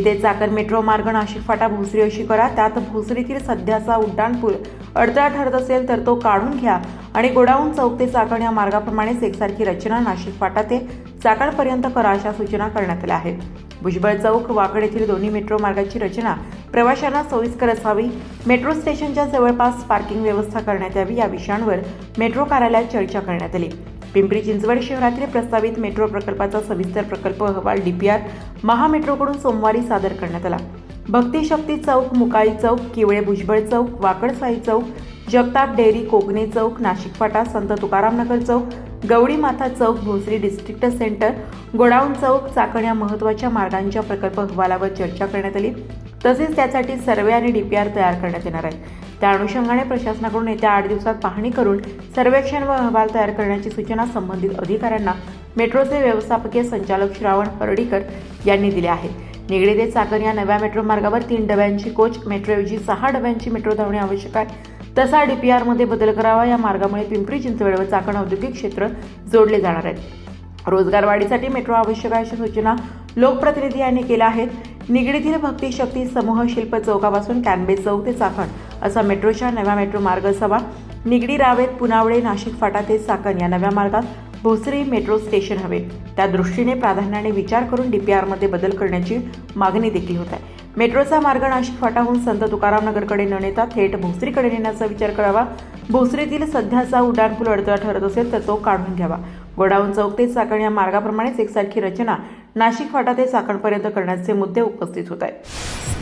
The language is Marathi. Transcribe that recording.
ते चाकण मेट्रो मार्ग नाशिक फाटा भोसरी अशी करा. त्यात भोसरीतील सध्याचा उड्डाणपूल अडथळा ठरत असेल तर तो काढून घ्या आणि गोडाऊन चौक ते चाकण या मार्गाप्रमाणेच एकसारखी रचना नाशिक फाटा ते चाकणपर्यंत करा अशा सूचना करण्यात आल्या आहेत. भुजबळ चौक वाकड येथील दोन्ही मेट्रो मार्गाची रचना प्रवाशांना सोयीस्कर असावी. मेट्रो स्टेशनच्या जवळपास पार्किंग व्यवस्था करण्यात यावी या विषयांवर मेट्रो कार्यालयात चर्चा करण्यात आली. पिंपरी चिंचवड शहरातील प्रस्तावित मेट्रो प्रकल्पाचा सविस्तर प्रकल्प अहवाल डीपीआर महामेट्रोकडून सोमवारी सादर करण्यात आला. भक्ती शक्ती चौक मुकाळी चौक किवळे भुजबळ चौक वाकडसाई चौक जगताप डेअरी कोकणे चौक नाशिक फाटा संत तुकारामनगर चौक गवडी माथा चौक भोसरी डिस्ट्रिक्ट सेंटर गोडाऊन चौक चाकण या महत्त्वाच्या मार्गांच्या प्रकल्प अहवालावर चर्चा करण्यात आली. तसेच त्यासाठी सर्वे आणि डीपीआर तयार करण्यात येणार आहे. त्या अनुषंगाने प्रशासनाकडून येत्या आठ दिवसात पाहणी करून सर्वेक्षण व अहवाल तयार करण्याची सूचना संबंधित अधिकाऱ्यांना मेट्रोचे व्यवस्थापकीय संचालक श्रावण हर्डीकर यांनी दिल्या आहेत निगडी ते चाकण या नव्या मेट्रो मार्गावर तीन डब्यांची कोच मेट्रोऐवजी सहा डब्यांची मेट्रो धावणे आवश्यक आहे. तसा डीपीआरमध्ये बदल करावा या मार्गामुळे पिंपरी चिंचवड व चाकण औद्योगिक क्षेत्र जोडले जाणार आहेत. रोजगार वाढीसाठी मेट्रो आवश्यक आहे अशा सूचना लोकप्रतिनिधी यांनी केल्या आहेत. निगडीतील भक्ती शक्ती समूह शिल्प चौकापासून कॅनबे चौक ते चाकण असा मेट्रोच्या नव्या मेट्रो मार्ग असावा निगडी रावेत पुनावळे नाशिक फाटा ते चाकण या नव्या मार्गात भोसरी मेट्रो स्टेशन हवे. त्या दृष्टीने प्राधान्याने विचार करून डीपीआरमध्ये बदल करण्याची मागणी देखील होत आहे. मेट्रोचा मार्ग नाशिक फाटाहून संत तुकाराम नगरकडे न नेता थेट भोसरीकडे नेण्याचा विचार करावा. भोसरीतील सध्याचा उड्डाणपूल अडथळा ठरत असेल तर तो काढून घ्यावा. गोडाऊन चौक ते चाकण या मार्गाप्रमाणेच एकसारखी रचना नाशिक फाटा ते चाकणपर्यंत करण्याचे मुद्दे उपस्थित होत आहेत.